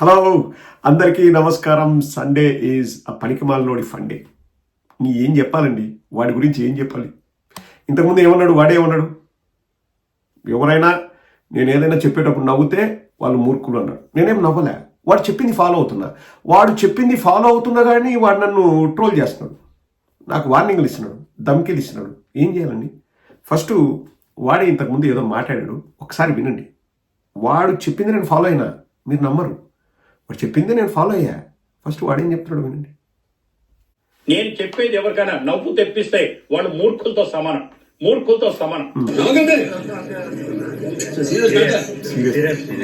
Hello అందరికీ నమస్కారం. Sunday is ఆ పనికిమాలనోడి ఫండే నీ ఏం చెప్పాలండి? వాడి గురించి ఏం చెప్పాలి? ఇంతకుముందు ఏమన్నాడు? వాడే ఏమన్నాడు? ఎవరైనా నేను ఏదైనా చెప్పేటప్పుడు నవ్వుతే వాళ్ళు మూర్ఖులు అన్నాడు. నేనేం నవ్వలే. వాడు చెప్పింది ఫాలో అవుతున్నా. వాడు చెప్పింది ఫాలో అవుతున్నా కానీ వాడు నన్ను ట్రోల్ చేస్తున్నాడు. నాకు వార్నింగ్లు ఇస్తున్నాడు. ధమ్కీలు ఇస్తున్నాడు. ఏం చేయాలండి? ఫస్ట్ వాడే ఇంతకుముందు ఏదో మాట్లాడాడు. ఒకసారి వినండి. వాడు చెప్పింది నేను ఫాలో అయినా మీరు నమ్మరు. వాడు చెప్పింది నేను ఫాలో అయ్యా. ఫస్ట్ వాడేం చెప్తున్నాడు వినండి. నేను చెప్పేది ఎవరికైనా నవ్వు తెప్పిస్తే వాళ్ళు మూర్ఖులతో సమానం. మూర్ఖులతో సమానం.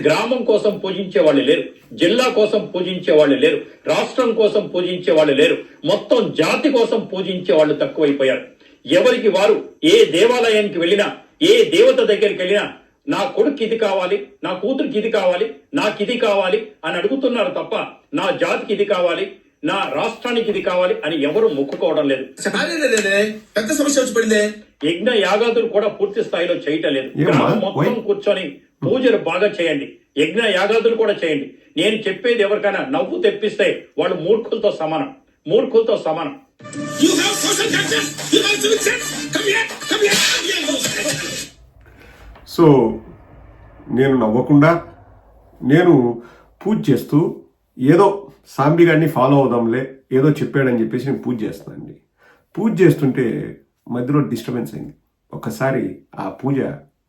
గ్రామం కోసం పూజించే వాళ్ళు లేరు. జిల్లా కోసం పూజించే వాళ్ళు లేరు. రాష్ట్రం కోసం పూజించే వాళ్ళు లేరు. మొత్తం జాతి కోసం పూజించే వాళ్ళు తక్కువైపోయారు. ఎవరికి వారు ఏ దేవాలయానికి వెళ్ళినా ఏ దేవత దగ్గరికి వెళ్ళినా నా కొడుకు ఇది కావాలి నా కూతురికి ఇది కావాలి నాకు ఇది కావాలి అని అడుగుతున్నారు తప్ప నా జాతికి ఇది కావాలి నా రాష్ట్రానికి ఇది కావాలి అని ఎవరు మొక్కుకోవడం లేదు. పెద్ద సమస్య వచ్చి పడిందే. యజ్ఞ యాగాదులు కూడా పూర్తి స్థాయిలో చేయటం లేదు? గ్రామం మొత్తం? కూర్చొని పూజలు బాగా చేయండి. యజ్ఞ యాగాదులు కూడా చేయండి. నేను చెప్పేది ఎవరికైనా నవ్వు తెప్పిస్తే వాళ్ళు మూర్ఖులతో సమానం. మూర్ఖులతో సమానం. You have social conscience you have civic sense come here come here so నేను నవ్వకుండా నేను పూజ చేస్తూ ఏదో సాంబి గారిని ఫాలో అవుదాంలే ఏదో చెప్పాడని చెప్పేసి నేను పూజ చేస్తున్నానండి. పూజ చేస్తుంటే మధ్యలో డిస్టర్బెన్స్ అయింది. ఒక్కసారి ఆ పూజ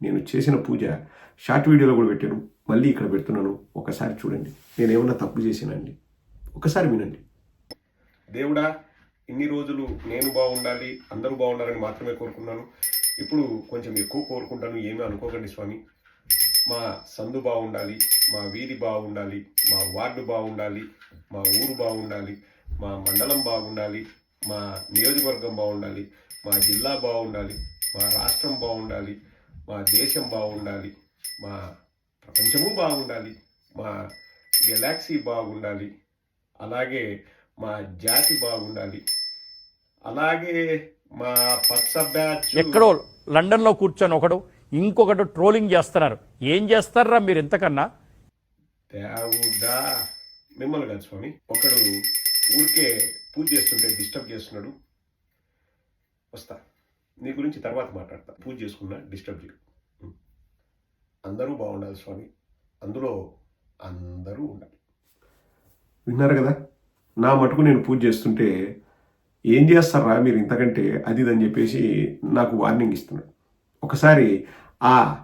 నేను చేసిన పూజ షార్ట్ వీడియోలో కూడా పెట్టాను. మళ్ళీ ఇక్కడ పెడుతున్నాను. ఒకసారి చూడండి. నేను ఏమన్నా తప్పు చేసినండి ఒకసారి వినండి. దేవుడా ఇన్ని రోజులు నేను బాగుండాలి అందరూ బాగుండాలని మాత్రమే కోరుకున్నాను. ఇప్పుడు కొంచెం ఎక్కువ కోరుకుంటాను ఏమీ అనుకోకండి స్వామి మా సందు బాగుండాలి మా వీధి బాగుండాలి మా వార్డు బాగుండాలి మా ఊరు బాగుండాలి మా మండలం బాగుండాలి మా నియోజకవర్గం బాగుండాలి మా జిల్లా బాగుండాలి మా రాష్ట్రం బాగుండాలి మా దేశం బాగుండాలి మా ప్రపంచము బాగుండాలి మా గెలాక్సీ బాగుండాలి అలాగే మా జాతి బాగుండాలి అలాగే మా పచ్చ బ్యాచ్ ఎక్కడో లండన్లో కూర్చొని ఒకడు ఇంకొకడు ట్రోలింగ్ చేస్తున్నారు. ఏం చేస్తారా మీరు ఇంతకన్నా? దేవుడా మిమ్మల్ని కాదు స్వామి. ఒకడు ఊరికే పూజ చేస్తుంటే డిస్టర్బ్ చేస్తున్నాడు. వస్తా. నీ గురించి తర్వాత మాట్లాడతా. పూజ చేసుకున్నా డిస్టర్బ్ చేయు అందరూ బాగుండాలి స్వామి. అందులో అందరూ ఉండాలి. విన్నారు కదా? నా మటుకు నేను పూజ చేస్తుంటే ఏం చేస్తారా మీరు ఇంతకంటే? అది ఇదని చెప్పేసి నాకు వార్నింగ్ ఇస్తున్నాడు. ఒకసారి ఆ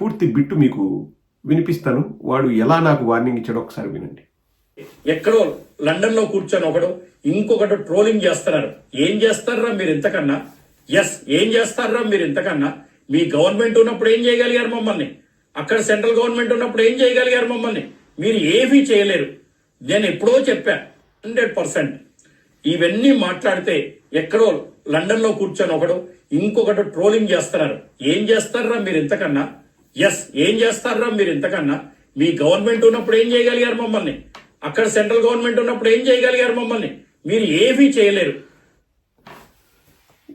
పూర్తి బిట్టు మీకు వినిపిస్తాను. వాడు ఎలా నాకు వార్నింగ్ ఇచ్చాడో ఒకసారి వినండి. ఎక్కడో లండన్లో కూర్చొని ఒకడు ఇంకొకటి ట్రోలింగ్ చేస్తున్నారు ఏం చేస్తారా మీరు ఇంతకన్నా? ఎస్ ఏం చేస్తారా మీరు ఇంతకన్నా? మీ గవర్నమెంట్ ఉన్నప్పుడు ఏం చేయగలిగారు మమ్మల్ని? అక్కడ సెంట్రల్ గవర్నమెంట్ ఉన్నప్పుడు ఏం చేయగలిగారు మమ్మల్ని? మీరు ఏమీ చేయలేరు. నేను ఎప్పుడో చెప్పా హండ్రెడ్ పర్సెంట్ ఇవన్నీ మాట్లాడితే ఎక్కడో లండన్లో కూర్చొని ఒకడు ఇంకొకటి ట్రోలింగ్ చేస్తున్నారు. ఏం చేస్తారా మీరు ఇంతకన్నా? ఎస్ ఏం చేస్తారా మీరు ఇంతకన్నా? మీ గవర్నమెంట్ ఉన్నప్పుడు ఏం చేయగలిగారు మమ్మల్ని? అక్కడ సెంట్రల్ గవర్నమెంట్ ఉన్నప్పుడు ఏం చేయగలిగారు మమ్మల్ని? మీరు ఏమీ చేయలేరు.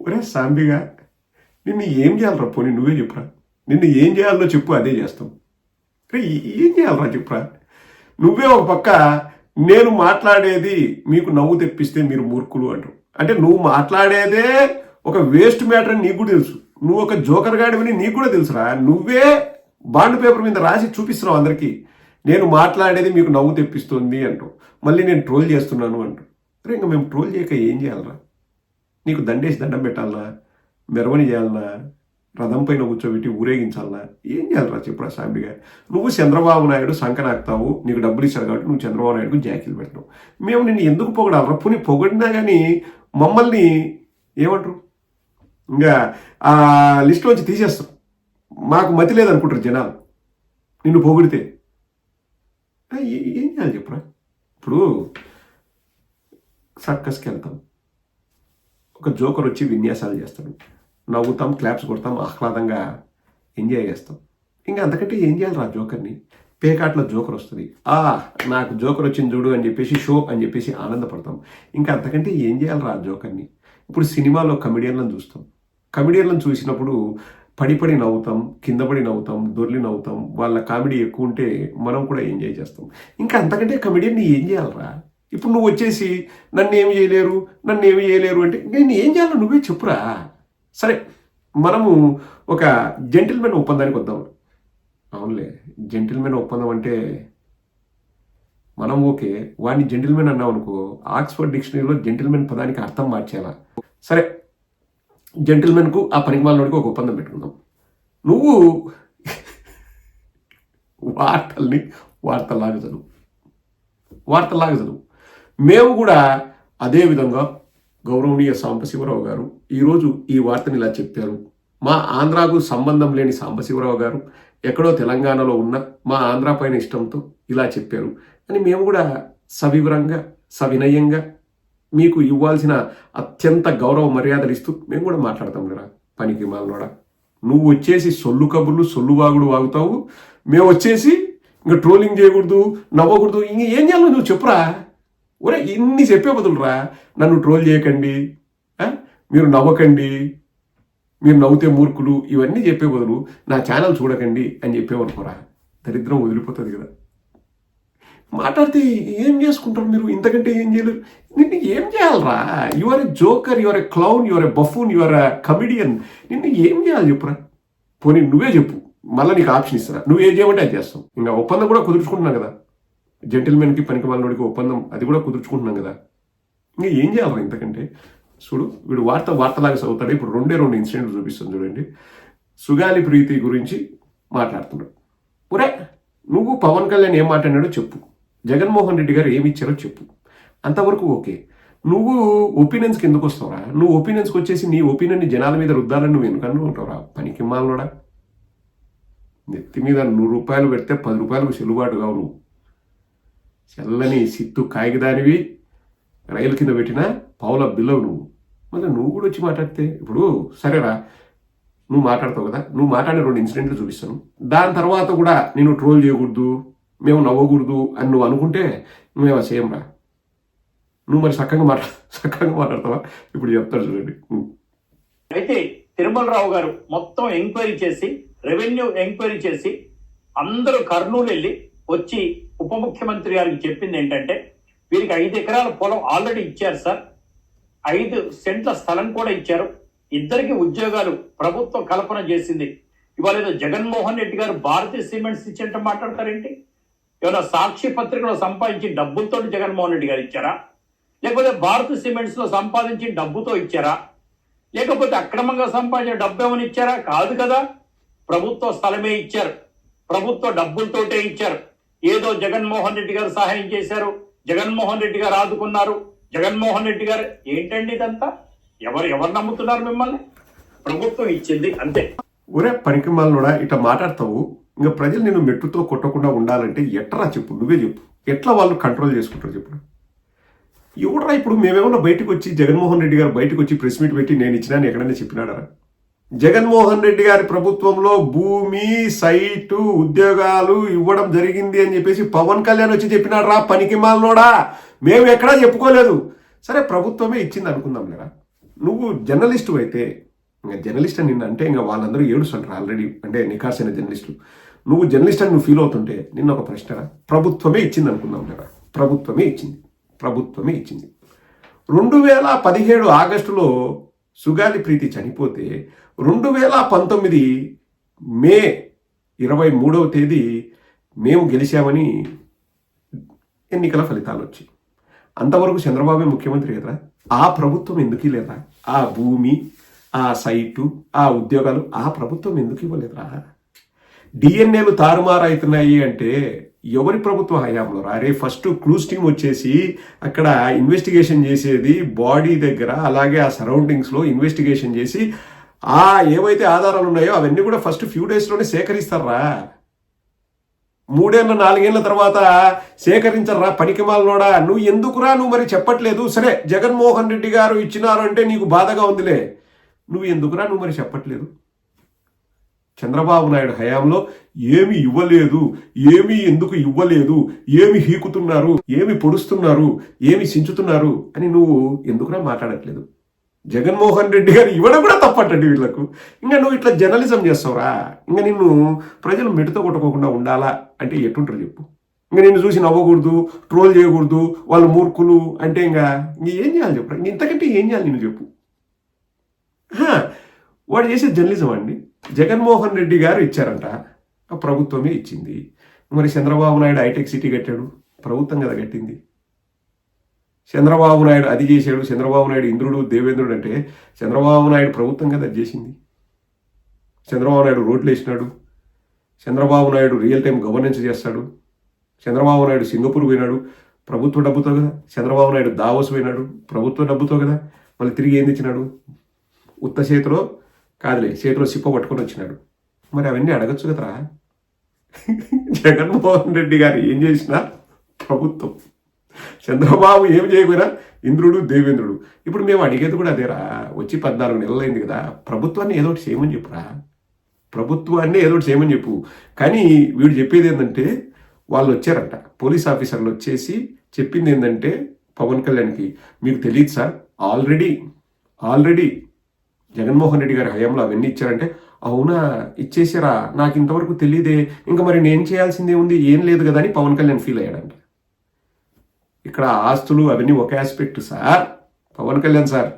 ఒరే సాంబిగా నిన్ను ఏం చేయాలరా పోనీ నువ్వే చెప్పురా. నిన్ను ఏం చేయాలో చెప్పు అదే చేస్తాం. ఏం చేయాలరా చెప్పురా? నువ్వే ఒక పక్క నేను మాట్లాడేది మీకు నవ్వు తెప్పిస్తే మీరు మూర్ఖులు అంటారు. అంటే నువ్వు మాట్లాడేదే ఒక వేస్ట్ మ్యాటర్ అని నీకు కూడా తెలుసు. నువ్వు ఒక జోకర్ గాడివని నీకు కూడా తెలుసురా. నువ్వే బాండ్ పేపర్ మీద రాసి చూపిస్తున్నావు అందరికీ. నేను మాట్లాడేది మీకు నవ్వు తెప్పిస్తుంది అంటావు. మళ్ళీ నేను ట్రోల్ చేస్తున్నాను అంటావు. అరే ఇంకా మేము ట్రోల్ చేయక ఏం చేయాలరా? నీకు దండేసి దండం పెట్టాలనా? మెరవని చేయాలనా? రథం పైన కూర్చోబెట్టి ఊరేగించాలా ఏం చేయాలరా చెప్పురా సాంబిగా నువ్వు చంద్రబాబు నాయుడు సంకనాక్తావు నీకు డబ్బులు ఇచ్చారు కాబట్టి నువ్వు చంద్రబాబు నాయుడుకు జాకీలు పెడతావు మేము నిన్ను ఎందుకు పొగడాలరా? పోనీ పొగిడినా కానీ మమ్మల్ని ఏమంటారు? ఇంకా ఆ లిస్టులోంచి తీసేస్తాం. మాకు మతి లేదనుకుంటారు జనాలు. నిన్ను పొగిడితే. ఏం చేయాలి చెప్పురా? ఇప్పుడు సర్కస్కి వెళ్తాం. ఒక జోకర్ వచ్చి విన్యాసాలు చేస్తాడు. నవ్వుతాం క్లాప్స్ కొడతాం ఆహ్లాదంగా ఎంజాయ్ చేస్తాం. ఇంకా అంతకంటే ఏం చేయాలి రా జోకర్ని? పేకాట్లో జోకర్ వస్తుంది. ఆ నాకు జోకర్ వచ్చింది చూడు అని చెప్పేసి షో అని చెప్పేసి ఆనందపడతాం. ఇంకా అంతకంటే ఏం చేయాలి రా జోకర్ని? ఇప్పుడు సినిమాలో కమెడియన్లను చూస్తాం. కమెడియన్లను చూసినప్పుడు పడి పడి నవ్వుతాం కింద పడి నవ్వుతాం దొర్లి నవ్వుతాం వాళ్ళ కామెడీ ఎక్కువ ఉంటే మనం కూడా ఎంజాయ్ చేస్తాం. ఇంకా అంతకంటే కమెడియన్ని ఏం చేయాలరా ఇప్పుడు నువ్వు వచ్చేసి నన్ను ఏమి చేయలేరు నన్ను ఏమి చేయలేరు అంటే నేను ఏం చేయాలో నువ్వే చెప్పురా. సరే మనము ఒక జెంటిల్మెన్ ఒప్పందానికి వద్దాం. అవునులే జెంటిల్మెన్ ఒప్పందం అంటే మనం ఓకే వాడిని జెంటిల్మెన్ అన్నాం అనుకో ఆక్స్ఫర్డ్ డిక్షనరీలో జెంటిల్మెన్ పదానికి అర్థం మార్చేలా. సరే జెంటిల్మెన్కు ఆ పనికిమాలనోడికి ఒక ఒప్పందం పెట్టుకుందాం. నువ్వు వార్తల్ని వార్తలాగా చదువు. వార్తలాగా చదువు. మేము కూడా అదే విధంగా గౌరవనీయ సాంబశివరావు గారు ఈరోజు ఈ వార్తని ఇలా చెప్పారు. మా ఆంధ్రాకు సంబంధం లేని సాంబశివరావు గారు ఎక్కడో తెలంగాణలో ఉన్న మా ఆంధ్ర పైన ఇష్టంతో ఇలా చెప్పారు. అని మేము కూడా సవివరంగా సవినయంగా మీకు ఇవ్వాల్సిన అత్యంత గౌరవ మర్యాదలు ఇస్తూ మేము కూడా మాట్లాడతాం కదా పనికి మాలనోడా. నువ్వు వచ్చేసి సొల్లు కబుర్లు సొల్లు వాగుడు వాగుతావు. మేము వచ్చేసి ఇంకా ట్రోలింగ్ చేయకూడదు నవ్వకూడదు ఇంక ఏం చేయాలో నువ్వు చెప్పురా. ఒరే ఇన్ని చెప్పే బదులురా నన్ను ట్రోల్ చేయకండి. మీరు నవ్వకండి. మీరు నవ్వుతే మూర్ఖులు ఇవన్నీ చెప్పే బదులు నా ఛానల్ చూడకండి అని చెప్పేవనుకోరా. దరిద్రం వదిలిపోతుంది కదా. మాట్లాడితే ఏం చేసుకుంటారు మీరు? ఇంతకంటే ఏం చేయలేరు? నిన్ను ఏం చేయాలరా? You're a joker you're a clown you're a buffoon you're a comedian నిన్ను ఏం చేయాలి చెప్పురా? పోనీ నువ్వే చెప్పు. మళ్ళీ నీకు ఆప్షన్ ఇస్తారా నువ్వు ఏం చేయమంటే అది చేస్తాం ఇంకా ఒప్పందం కూడా కుదుర్చుకుంటున్నాం కదా. జెంటిల్మెన్కి పనికి వాళ్ళోడికి ఒప్పందం అది కూడా కుదుర్చుకుంటున్నాం కదా. ఇంకా ఏం చేయాలి ఇంతకంటే? చూడు వీడు వార్త వార్తలాగా చదువుతాడు. ఇప్పుడు రెండే రెండు ఇన్సిడెంట్లు చూపిస్తుంది చూడండి. సుగాలి ప్రీతి గురించి మాట్లాడుతున్నాడు. ఒరే నువ్వు పవన్ కళ్యాణ్ ఏం మాట్లాడాడో చెప్పు. జగన్మోహన్ రెడ్డి గారు ఏమి ఇచ్చారో చెప్పు. అంతవరకు ఓకే. నువ్వు ఒపీనియన్స్కి ఎందుకు వస్తావురా. నువ్వు ఒపీనియన్స్కి వచ్చేసి నీ ఒపీనియన్ని జనాల మీద రుద్దాలని నువ్వు ఎందుకన్నా ఉంటావురా పనికి మాలనోడా? నెత్తి మీద నూరు రూపాయలు పెడితే పది రూపాయలకు చెల్లుబాటు కావు నువ్వు. చల్లని సిత్తు కాగిదానివి రైలు కింద పెట్టిన పావుల బిల్లవు నువ్వు. మళ్ళీ నువ్వు కూడా వచ్చి మాట్లాడితే ఇప్పుడు సరేరా నువ్వు మాట్లాడతావు కదా నువ్వు మాట్లాడిన రెండు ఇన్సిడెంట్లు చూపిస్తాను. దాని తర్వాత కూడా నేను ట్రోల్ చేయకూడదు మేము నవ్వకూడదు అని నువ్వు అనుకుంటే మేము సేమ్ రా. నువ్వు మరి చక్కగా మాట్లా చక్కగా మాట్లాడతావా? ఇప్పుడు చెప్తాడు చూడండి. అయితే తిరుమలరావు గారు మొత్తం ఎంక్వైరీ చేసి రెవెన్యూ ఎంక్వైరీ చేసి అందరూ కర్నూలు వెళ్ళి వచ్చి ఉప ముఖ్యమంత్రి గారికి చెప్పింది ఏంటంటే వీరికి ఐదు ఎకరాల పొలం ఆల్రెడీ ఇచ్చారు సార్. ఐదు సెంట్ల స్థలం కూడా ఇచ్చారు. ఇద్దరికి ఉద్యోగాలు ప్రభుత్వం కల్పన చేసింది. ఇవాళ ఏదో జగన్మోహన్ రెడ్డి గారు భారతీయ సిమెంట్స్ ఇచ్చినట్టు మాట్లాడతారేంటి? ఏమైనా సాక్షి పత్రికలో సంపాదించి డబ్బులతో జగన్మోహన్ రెడ్డి గారు ఇచ్చారా? లేకపోతే భారత సిమెంట్స్లో సంపాదించి డబ్బుతో ఇచ్చారా? లేకపోతే అక్రమంగా సంపాదించిన డబ్బు ఏమైనా ఇచ్చారా? కాదు కదా. ప్రభుత్వ స్థలమే ఇచ్చారు. ప్రభుత్వ డబ్బులతోటే ఇచ్చారు. ఏదో జగన్మోహన్ రెడ్డి గారు సహాయం చేశారు జగన్మోహన్ రెడ్డి గారు ఆదుకున్నారు. జగన్మోహన్ రెడ్డి గారు ఏంటండి ఇదంతా? ఎవరు ఎవరు నమ్ముతున్నారు మిమ్మల్ని? ప్రభుత్వం ఇచ్చింది అంతే. ఒరే పనికి ఇట్లా మాట్లాడతావు? ఇంకా ప్రజలు నేను మెట్టుతో కొట్టకుండా ఉండాలంటే ఎట్రా చెప్పు నువ్వే చెప్పు. ఎట్లా వాళ్ళు కంట్రోల్ చేసుకుంటారు చెప్పు. ఎవడరా ఇప్పుడు మేమేమన్నా బయటకు వచ్చి జగన్మోహన్ రెడ్డి గారు బయటకు వచ్చి ప్రెస్ మీట్ పెట్టి నేను ఇచ్చినా ఎక్కడైనా చెప్పినాడరా జగన్మోహన్ రెడ్డి గారి ప్రభుత్వంలో భూమి సైటు ఉద్యోగాలు ఇవ్వడం జరిగింది అని చెప్పేసి పవన్ కళ్యాణ్ వచ్చి చెప్పినాడు రా పనికి మాలనోడా? మేము ఎక్కడా చెప్పుకోలేదు. సరే ప్రభుత్వమే ఇచ్చింది అనుకుందాం లేరా? నువ్వు జర్నలిస్టు అయితే ఇంకా జర్నలిస్ట్ అని అంటే ఇంకా వాళ్ళందరూ ఏడుస్తుంటారు ఆల్రెడీ అంటే నికార్సైన జర్నలిస్టులు నువ్వు జర్నలిస్ట్ అని నువ్వు ఫీల్ అవుతుంటే నిన్న ఒక ప్రశ్న ప్రభుత్వమే ఇచ్చింది అనుకుందాం లేరా? ప్రభుత్వమే ఇచ్చింది. ప్రభుత్వమే ఇచ్చింది. రెండు వేల పదిహేడు ఆగస్టులో సుగాలి ప్రీతి చనిపోతే రెండు వేల పంతొమ్మిది మే ఇరవై మూడవ తేదీ మేము గెలిచామని ఎన్నికల ఫలితాలు వచ్చాయి. అంతవరకు చంద్రబాబే ముఖ్యమంత్రి కదా ఆ ప్రభుత్వం ఎందుకు లేదా ఆ భూమి ఆ సైటు ఆ ఉద్యోగాలు ఆ ప్రభుత్వం ఎందుకు ఇవ్వలేదురా? డిఎన్ఏలు తారుమారైతున్నాయి అంటే ఎవరి ప్రభుత్వ హయాంలో అరే ఫస్ట్ క్లూస్ టీమ్ వచ్చేసి అక్కడ ఇన్వెస్టిగేషన్ చేసేది బాడీ దగ్గర అలాగే ఆ సరౌండింగ్స్లో ఇన్వెస్టిగేషన్ చేసి ఆ ఏవైతే ఆధారాలు ఉన్నాయో అవన్నీ కూడా ఫస్ట్ ఫ్యూ డేస్లోనే సేకరిస్తారా మూడేళ్ళ నాలుగేళ్ళ తర్వాత సేకరించరా పనికిమాలనోడా నువ్వు ఎందుకురా నువ్వు మరి చెప్పట్లేదు. సరే జగన్మోహన్ రెడ్డి గారు ఇచ్చినారు అంటే నీకు బాధగా ఉందిలే. నువ్వు ఎందుకురా నువ్వు మరి చెప్పట్లేదు? చంద్రబాబు నాయుడు హయాంలో ఏమి ఇవ్వలేదు. ఏమి ఎందుకు ఇవ్వలేదు? ఏమి హీకుతున్నారు? ఏమి పొడుస్తున్నారు? ఏమి సించుతున్నారు? అని నువ్వు ఎందుకురా మాట్లాడట్లేదు? జగన్మోహన్ రెడ్డి గారు ఇవ్వడం కూడా తప్పటండి వీళ్ళకు. ఇంకా నువ్వు ఇట్లా జర్నలిజం చేస్తావురా? ఇంకా నిన్ను ప్రజలు మెడతో కొట్టుకోకుండా ఉండాలా? అంటే ఎట్టుంటారు చెప్పు. ఇంకా నిన్ను చూసి నవ్వకూడదు ట్రోల్ చేయకూడదు వాళ్ళు మూర్ఖులు అంటే ఇంకా ఇంక ఏం చేయాలి చెప్పరా ఇంతకంటే ఏం చేయాలి నేను చెప్పు? వాడు చేసే జర్నలిజం అండి. జగన్మోహన్ రెడ్డి గారు ఇచ్చారంట. ప్రభుత్వమే ఇచ్చింది. మరి చంద్రబాబు నాయుడు హైటెక్ సిటీ కట్టాడు. ప్రభుత్వం కదా కట్టింది. చంద్రబాబు నాయుడు అది చేశాడు చంద్రబాబు నాయుడు ఇంద్రుడు దేవేంద్రుడు అంటే చంద్రబాబు నాయుడు ప్రభుత్వం కదా అది చేసింది. చంద్రబాబు నాయుడు రోడ్లు వేసినాడు. Chandrababu Naidu real time governance చేస్తాడు. చంద్రబాబు నాయుడు సింగపూర్ పోయినాడు. ప్రభుత్వ డబ్బుతో కదా. చంద్రబాబు నాయుడు దావోస్ పోయినాడు. ప్రభుత్వ డబ్బుతో కదా. మళ్ళీ తిరిగి ఏం తెచ్చినాడు? ఉత్త చేతిలో కాదులే చేతిలో సిప్ప పట్టుకొని వచ్చినాడు. మరి అవన్నీ అడగచ్చు కదరా? జగన్మోహన్ రెడ్డి గారు ఏం చేసినా ప్రభుత్వం. చంద్రబాబు ఏం చేయకపోయినా ఇంద్రుడు దేవేంద్రుడు. ఇప్పుడు మేము అడిగేది కూడా అదేరా. వచ్చి పద్నాలుగు నెలలైంది కదా. ప్రభుత్వాన్ని ఏదో ఒకటి చేయమని చెప్పురా. ప్రభుత్వాన్ని ఏదో ఒకటి చేయమని చెప్పు. కానీ వీడు చెప్పేది ఏంటంటే వాళ్ళు వచ్చారంట. పోలీస్ ఆఫీసర్లు వచ్చేసి చెప్పింది ఏంటంటే పవన్ కళ్యాణ్కి మీకు తెలియదు sir already already Jaganmohan Reddy గారి హయాంలో అవన్నీ ఇచ్చారంటే అవునా ఇచ్చేసారా? నాకు ఇంతవరకు తెలియదే ఇంకా మరి నేను చేయాల్సిందే ఉంది ఏం లేదు కదా అని పవన్ కళ్యాణ్ ఫీల్ అయ్యాడంట. ఇక్కడ ఆస్తులు అవన్నీ ఒక aspect sir Pawan Kalyan sir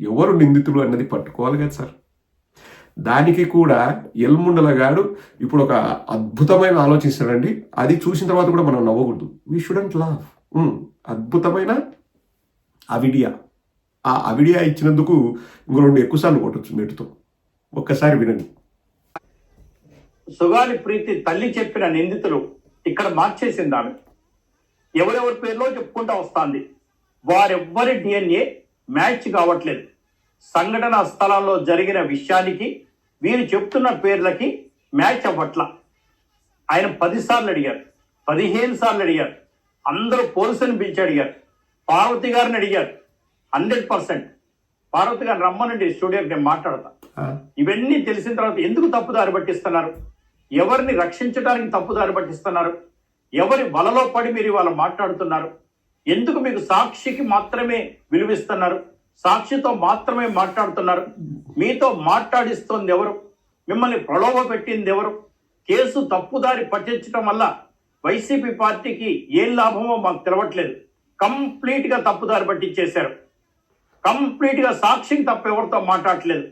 ఎవరు నిందితులు అన్నది పట్టుకోవాలి కదా సార్ దానికి కూడా ఎల్ముండలగాడు ఇప్పుడు ఒక అద్భుతమైన ఆలోచిస్తాడండి. అది చూసిన తర్వాత కూడా మనం నవ్వకూడదు. వీ షుడెంట్ లావ్ అద్భుతమైన అవిడియా. ఆ అవిడియా ఇచ్చినందుకు ఇంకో రెండు ఎక్కువసార్లు కొట్టచ్చు మెట్టుతో ఒక్కసారి వినండి. సుగాలి ప్రీతి తల్లి చెప్పిన నిందితులు ఇక్కడ మార్చేసింది ఆమె. ఎవరెవరి పేర్లో చెప్పుకుంటా వస్తాంది. వారెవ్వరి డిఎన్ఏ మ్యాచ్ కావట్లేదు. సంఘటన స్థలంలో జరిగిన విషయానికి వీరు చెప్తున్న పేర్లకి మ్యాచ్ అవ్వట్ల. ఆయన పదిసార్లు అడిగారు. పదిహేను సార్లు అడిగారు. అందరూ పోలీసుని పిలిచి అడిగారు. పార్వతి గారిని అడిగారు. Hundred percent. పార్వతి గారిని రమ్మనండి స్టూడియోకి నేను మాట్లాడతా? ఇవన్నీ తెలిసిన తర్వాత ఎందుకు తప్పుదారి పట్టిస్తున్నారు? ఎవరిని రక్షించడానికి తప్పుదారి పట్టిస్తున్నారు? ఎవరి వలలో పడి మీరు ఇవాళ మాట్లాడుతున్నారు? ఎందుకు మీకు సాక్షికి మాత్రమే విలువిస్తున్నారు? సాక్షితో మాత్రమే మాట్లాడుతున్నారు? మీతో మాట్లాడిస్తోంది ఎవరు? మిమ్మల్ని ప్రలోభ పెట్టింది ఎవరు? కేసు తప్పుదారి పట్టించడం వల్ల వైసీపీ పార్టీకి ఏం లాభమో మాకు తెలవట్లేదు. కంప్లీట్గా తప్పుదారి పట్టించేశారు. కంప్లీట్గా సాక్షికి తప్ప ఎవరితో మాట్లాడట్లేదు?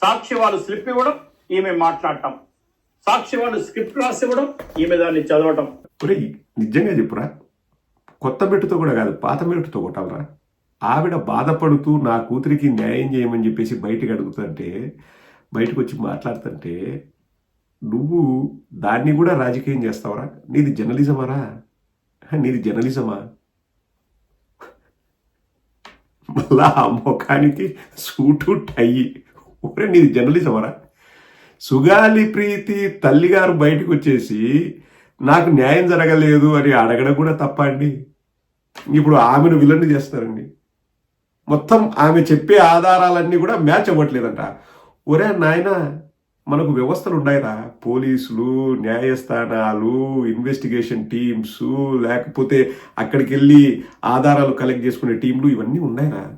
సాక్షి వాళ్ళు స్లిప్ ఇవ్వడం ఈమె మాట్లాడటం. సాక్షి వాళ్ళు స్క్రిప్ట్ రాసి ఇవ్వడం ఈమె దాన్ని చదవటం. ఒరేయ్ నిజంగా చెప్పురా? కొత్త మెట్టుతో కూడా కాదు పాత మెట్టుతో కొట్టాలరా. ఆవిడ బాధపడుతూ నా కూతురికి న్యాయం చేయమని చెప్పేసి బయటకు అడుగుతుంటే బయటకు వచ్చి మాట్లాడుతుంటే నువ్వు దాన్ని కూడా రాజకీయం చేస్తావరా? నీది జర్నలిజమారా నీది జర్నలిజమా? మళ్ళా ఆ ముఖానికి సూటు టై. ఒరే నీది జర్నలిజమరా సుగాలి ప్రీతి తల్లిగారు బయటకు వచ్చేసి నాకు న్యాయం జరగలేదు అని అడగడం కూడా తప్ప అండి. ఇప్పుడు ఆమెను విలన్ చేస్తారండి. మొత్తం ఆమె చెప్పే ఆధారాలన్నీ కూడా మ్యాచ్ అవ్వట్లేదంట. ఒరే నాయన మనకు వ్యవస్థలు ఉన్నాయిరా. పోలీసులు న్యాయస్థానాలు ఇన్వెస్టిగేషన్ టీమ్స్ లేకపోతే అక్కడికి వెళ్ళి ఆధారాలు కలెక్ట్ చేసుకునే టీంలు ఇవన్నీ ఉన్నాయిరా.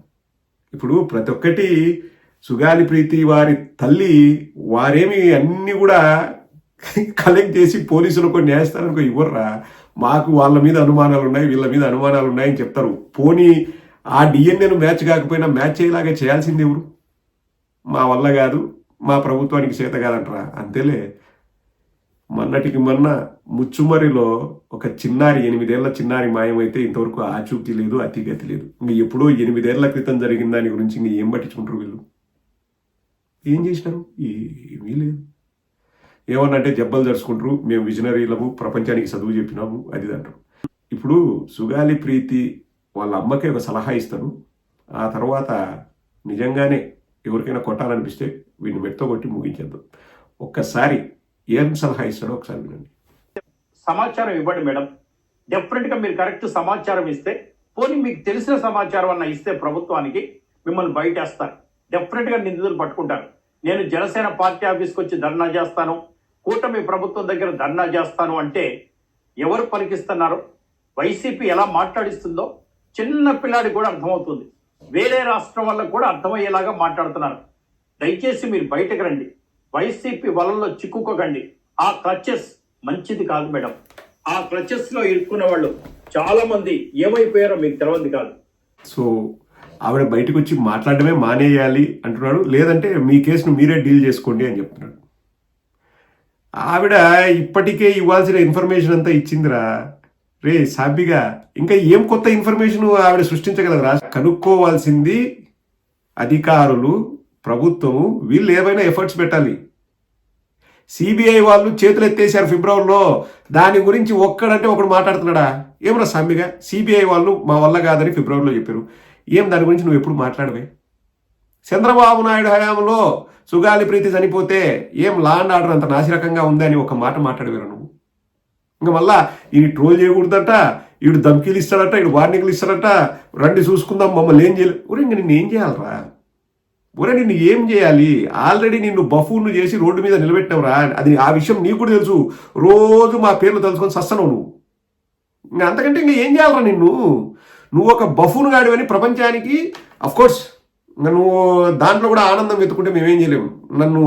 ఇప్పుడు ప్రతి ఒక్కటి సుగాలి ప్రీతి వారి తల్లి వారేమి అన్నీ కూడా కలెక్ట్ చేసి పోలీసులకు న్యాయస్థానానికి ఇవ్వర్రా. మాకు వాళ్ళ మీద అనుమానాలు ఉన్నాయి వీళ్ళ మీద అనుమానాలు ఉన్నాయని చెప్తారు. పోనీ ఆ డిఎన్ఏను మ్యాచ్ కాకపోయినా మ్యాచ్ అయ్యేలాగా చేయాల్సింది ఎవరు? మా వల్ల కాదు మా ప్రభుత్వానికి చేత కాదంటరా. అంతేలే. మొన్నటికి మొన్న ముచ్చుమరిలో ఒక చిన్నారి ఎనిమిదేళ్ళ చిన్నారి మాయమైతే ఇంతవరకు ఆచూకీ లేదు అతిగతి లేదు. ఇంక ఎప్పుడో ఎనిమిదేళ్ళ క్రితం జరిగిన దాని గురించి ఇంక ఏం పట్టించుకుంటారు వీళ్ళు? ఏం చేసినారు? ఏమీ లేదు. ఏమన్నంటే జబ్బలు జరుచుకుంటారు. మేము విజనరీలము ప్రపంచానికి చదువు చెప్పినాము అది అంటారు. ఇప్పుడు సుగాలి ప్రీతి వాళ్ళ అమ్మకి ఒక సలహా ఇస్తాను ఆ తర్వాత నిజంగానే ఎవరికైనా కొట్టాలనిపిస్తే వీడిని మెట్తో కొట్టి ముగించేద్దాం. ఒక్కసారి ఏం సలహా ఇస్తాడో ఒకసారి వినండి. సమాచారం ఇవ్వండి మేడం. డెఫినెట్గా మీరు కరెక్ట్ సమాచారం ఇస్తే పోనీ మీకు తెలిసిన సమాచారం అన్న ఇస్తే ప్రభుత్వానికి మిమ్మల్ని బయటేస్తారు. డెఫినెట్గా నిందితులు పట్టుకుంటారు. నేను జనసేన పార్టీ ఆఫీస్కి వచ్చి ధర్నా చేస్తాను. కూటమి ప్రభుత్వం దగ్గర ధర్నా చేస్తాను అంటే ఎవరు పలికిస్తున్నారు? వైసీపీ ఎలా మాట్లాడిస్తుందో చిన్న పిల్లాడికి కూడా అర్థమవుతుంది. వేరే రాష్ట్రం వల్ల కూడా అర్థమయ్యేలాగా మాట్లాడుతున్నారు. దయచేసి మీరు బయటకు రండి. వైసీపీ వలల్లో చిక్కుకోకండి. ఆ క్లచెస్ మంచిది కాదు మేడం. ఆ క్లచెస్లో ఇరుక్కున్న వాళ్ళు చాలామంది ఏమైపోయారో మీకు తెలియదు కాదు. సో ఆవిడ బయటకు వచ్చి మాట్లాడమే మానేయాలి అంటున్నాడు. లేదంటే మీ కేసును మీరే డీల్ చేసుకోండి అని చెప్తున్నాడు. ఆవిడ ఇప్పటికే ఇవ్వాల్సిన ఇన్ఫర్మేషన్ అంతా ఇచ్చిందిరా. రే సాబిగా ఇంకా ఏం కొత్త ఇన్ఫర్మేషన్ ఆవిడ సృష్టించగలరా కనుక్కోవాల్సింది అధికారులు ప్రభుత్వము వీళ్ళు ఏమైనా ఎఫర్ట్స్ పెట్టాలి. సిబిఐ వాళ్ళు చేతులు ఎత్తేసారు ఫిబ్రవరిలో. దాని గురించి ఒక్కడంటే ఒకడు మాట్లాడుతున్నాడా? ఏమరా సాంబిగా సిబిఐ వాళ్ళు మా వల్ల కాదని ఫిబ్రవరిలో చెప్పారు. ఏం దాని గురించి నువ్వు ఎప్పుడు మాట్లాడవే? చంద్రబాబు నాయుడు హయాంలో సుగాలి ప్రీతి చనిపోతే ఏం లా అండ్ ఆర్డర్ అంత నాసిరకంగా ఉందని ఒక మాట మాట్లాడవేరు నువ్వు? ఇంకా మళ్ళా ఈయన ట్రోల్ చేయకూడదట ఈడు ధమ్కీలు ఇస్తాడట ఈడు వార్నింగ్లు ఇస్తాడట రండి చూసుకుందాం మమ్మల్ని ఏం చేయలేదు ఒరే ఇంక నిన్ను ఏం చేయాలరా? ఒరే నిన్ను ఏం చేయాలి? ఆల్రెడీ నిన్ను బఫూన్ను చేసి రోడ్డు మీద నిలబెట్టినవరా అది ఆ విషయం నీకు కూడా తెలుసు. రోజు మా పేర్లు తెలుసుకొని సస్తనవు నువ్వు. ఇంకా అంతకంటే ఇంకా ఏం చేయాలరా నిన్ను? నువ్వు ఒక బఫూన్ గాడివని ప్రపంచానికి కోర్స్ నన్ను దాంట్లో కూడా ఆనందం వెతుకుంటే మేమేం చేయలేము. నన్ను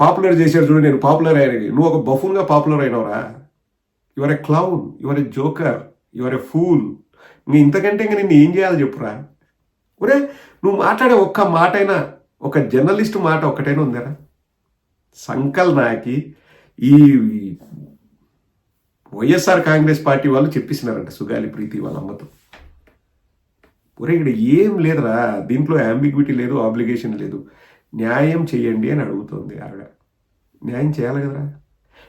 పాపులర్ చేశారు చూడు నేను పాపులర్ అయ్యాను నువ్వు ఒక బఫూన్గా popular అయినవరా? You're a clown you're a joker you're a fool నీ ఇంతకంటే ఇంక నిన్ను ఏం చేయాలి చెప్పురా? ఒరే నువ్వు మాట్లాడే ఒక్క మాటైనా ఒక జర్నలిస్ట్ మాట ఒక్కటైనా ఉందరా? సంకల్ నాకి ఈ వైఎస్ఆర్ కాంగ్రెస్ పార్టీ వాళ్ళు చెప్పేసినారంట సుగాలి ప్రీతి వాళ్ళ అమ్మతో. ఒరే ఇక్కడ ఏం లేదురా. దీంట్లో అంబిగ్విటీ లేదు ఆబ్లిగేషన్ లేదు. న్యాయం చేయండి అని అడుగుతుంది ఆవిడ. న్యాయం చేయాలి కదరా.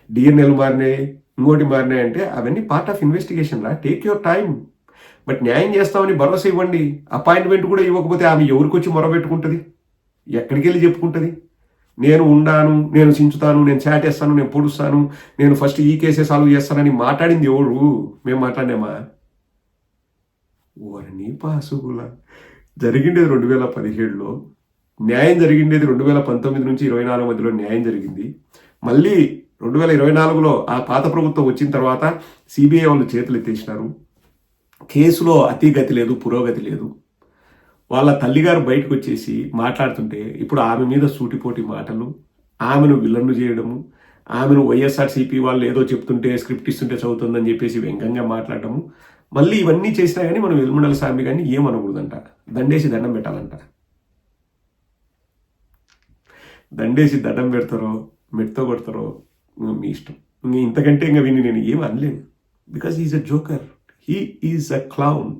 డిఎన్ఎల్ మారినాయి ఇంకోటి మారినాయి అంటే అవన్నీ పార్ట్ ఆఫ్ ఇన్వెస్టిగేషన్ రా. టేక్ యువర్ టైం బట్ న్యాయం చేస్తామని భరోసా ఇవ్వండి. అపాయింట్మెంట్ కూడా ఇవ్వకపోతే ఆమె ఎవరికి వచ్చి మొరబెట్టుకుంటుంది ఎక్కడికి వెళ్ళి చెప్పుకుంటుంది? నేను ఉండాను నేను చించుతాను నేను చాటేస్తాను నేను పొడుస్తాను నేను ఫస్ట్ ఈ కేసే సాల్వ్ చేస్తానని మాట్లాడింది ఎవరు? మేము మాట్లాడినామా? ఓరని పాసుగుల జరిగిండేది రెండు వేల పదిహేడులో న్యాయం జరిగిండేది రెండు వేల పంతొమ్మిది నుంచి ఇరవై నాలుగు మధ్యలో న్యాయం జరిగింది. మళ్ళీ రెండు వేల ఇరవై నాలుగులో ఆ పాత ప్రభుత్వం వచ్చిన తర్వాత సిబిఐ వాళ్ళు చేతులు ఎత్తేసినారు. కేసులో అతిగతి లేదు పురోగతి లేదు. వాళ్ళ తల్లిగారు బయటకు వచ్చేసి మాట్లాడుతుంటే ఇప్పుడు ఆమె మీద సూటిపోటి మాటలు ఆమెను విలన్ను చేయడము ఆమెను వైఎస్ఆర్సీపీ వాళ్ళు ఏదో చెప్తుంటే స్క్రిప్ట్ ఇస్తుంటే చదువుతుందని చెప్పేసి వ్యంగ్యంగా మాట్లాడటము మళ్ళీ ఇవన్నీ చేసినా కానీ మనం వెలుమండల స్వామి కానీ ఏమనకూడదంట. దండేసి దండం పెట్టాలంట. దండేసి దండం పెడతారో మెట్తో కొడతారో మీ ఇష్టం. ఇంతకంటే ఇంకా విని నేను ఏం అనలేను. Because is a joker he is a clown